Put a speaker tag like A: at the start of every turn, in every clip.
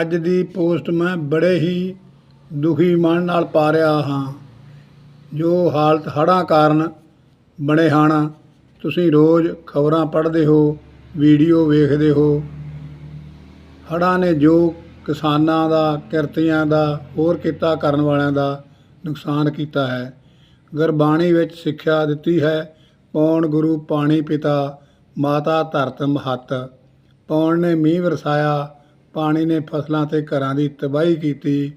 A: ਅੱਜ ਦੀ ਪੋਸਟ ਮੈਂ ਬੜੇ ਹੀ ਦੁਖੀ ਮਨ ਨਾਲ ਪਾ ਰਿਹਾ ਹਾਂ। ਜੋ ਹਾਲਤ ਹੜ੍ਹਾਂ ਕਾਰਨ ਬਣੇ ਹਨ, ਤੁਸੀਂ ਰੋਜ਼ ਖਬਰਾਂ ਪੜ੍ਹਦੇ ਹੋ, ਵੀਡੀਓ ਵੇਖਦੇ ਹੋ। ਹੜ੍ਹਾਂ ਨੇ ਜੋ ਕਿਸਾਨਾਂ ਦਾ, ਕਿਰਤੀਆਂ ਦਾ, ਹੋਰ ਕਿੱਤਾ ਕਰਨ ਵਾਲਿਆਂ ਦਾ ਨੁਕਸਾਨ ਕੀਤਾ ਹੈ। ਗੁਰਬਾਣੀ ਵਿੱਚ ਸਿੱਖਿਆ ਦਿੱਤੀ ਹੈ, ਪੌਣ ਗੁਰੂ ਪਾਣੀ ਪਿਤਾ, ਮਾਤਾ ਧਰਤ ਮਹੱਤ। ਪੌਣ ਨੇ ਮੀਂਹ ਵਰਸਾਇਆ ਪਾਣੀ ਨੇ ਫਸਲਾਂ ਤੇ ਘਰਾਂ ਦੀ ਤਬਾਹੀ ਕੀਤੀ।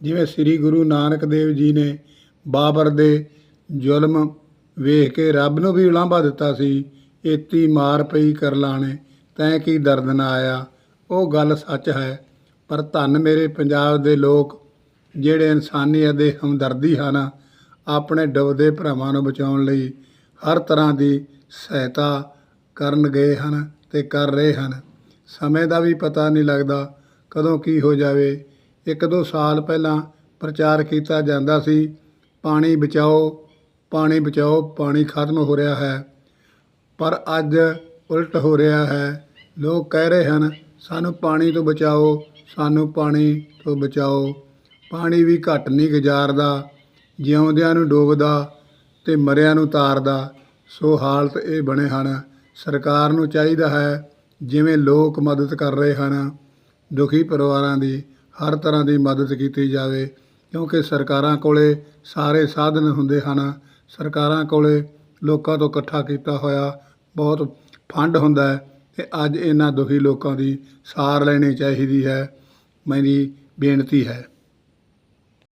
A: ਜਿਵੇਂ ਸ੍ਰੀ ਗੁਰੂ ਨਾਨਕ ਦੇਵ ਜੀ ਨੇ ਬਾਬਰ ਦੇ ਜ਼ੁਲਮ ਵੇਖ ਕੇ ਰੱਬ ਨੂੰ ਵੀ ਉਲਾਂਭਾ ਦਿੱਤਾ ਸੀ, ਏਤੀ ਮਾਰ ਪਈ ਕਰ ਲਾਣੇ, ਤੈਂ ਕੀ ਦਰਦ ਨਾ ਆਇਆ। ਉਹ ਗੱਲ ਸੱਚ ਹੈ, ਪਰ ਧੰਨ ਮੇਰੇ ਪੰਜਾਬ ਦੇ ਲੋਕ, ਜਿਹੜੇ ਇਨਸਾਨੀਅਤ ਦੇ ਹਮਦਰਦੀ ਹਨ, ਆਪਣੇ ਡੁੱਬਦੇ ਭਰਾਵਾਂ ਨੂੰ ਬਚਾਉਣ ਲਈ ਹਰ ਤਰ੍ਹਾਂ ਦੀ ਸਹਾਇਤਾ ਕਰਨ ਗਏ ਹਨ ਤੇ ਕਰ ਰਹੇ ਹਨ। ਸਮੇਂ ਦਾ ਵੀ ਪਤਾ ਨਹੀਂ ਲੱਗਦਾ ਕਦੋਂ ਕੀ ਹੋ ਜਾਵੇ। ਇੱਕ ਦੋ ਸਾਲ ਪਹਿਲਾਂ ਪ੍ਰਚਾਰ ਕੀਤਾ ਜਾਂਦਾ ਸੀ, ਪਾਣੀ ਬਚਾਓ ਪਾਣੀ ਬਚਾਓ, ਪਾਣੀ ਖਤਮ ਹੋ ਰਿਹਾ ਹੈ। ਪਰ ਅੱਜ ਉਲਟ ਹੋ ਰਿਹਾ ਹੈ। ਲੋਕ ਕਹਿ ਰਹੇ ਹਨ, ਸਾਨੂੰ ਪਾਣੀ ਤੋਂ ਬਚਾਓ, ਸਾਨੂੰ ਪਾਣੀ ਤੋਂ ਬਚਾਓ। ਪਾਣੀ ਵੀ ਘੱਟ ਨਹੀਂ ਗੁਜ਼ਾਰਦਾ, ਜਿਉਂਦਿਆਂ ਨੂੰ ਡੋਬਦਾ ਤੇ ਮਰਿਆਂ ਨੂੰ ਤਾਰਦਾ। ਸੋ ਹਾਲਤ ਇਹ ਬਣੇ ਹਨ। ਸਰਕਾਰ ਨੂੰ ਚਾਹੀਦਾ ਹੈ ਜਿਵੇਂ ਲੋਕ ਮਦਦ ਕਰ ਰਹੇ ਹਨ, ਦੁਖੀ ਪਰਿਵਾਰਾਂ ਦੀ ਹਰ ਤਰ੍ਹਾਂ ਦੀ ਮਦਦ ਕੀਤੀ ਜਾਵੇ, ਕਿਉਂਕਿ ਸਰਕਾਰਾਂ ਕੋਲੇ ਸਾਰੇ ਸਾਧਨ ਹੁੰਦੇ ਹਨ। ਸਰਕਾਰਾਂ ਕੋਲੇ ਲੋਕਾਂ ਤੋਂ ਇਕੱਠਾ ਕੀਤਾ ਹੋਇਆ ਬਹੁਤ ਫੰਡ ਹੁੰਦਾ ਹੈ ਤੇ ਅੱਜ ਇਹਨਾਂ ਦੁਖੀ ਲੋਕਾਂ ਦੀ ਸਾਰ ਲੈਣੀ ਚਾਹੀਦੀ ਹੈ। ਮੇਰੀ ਬੇਨਤੀ ਹੈ।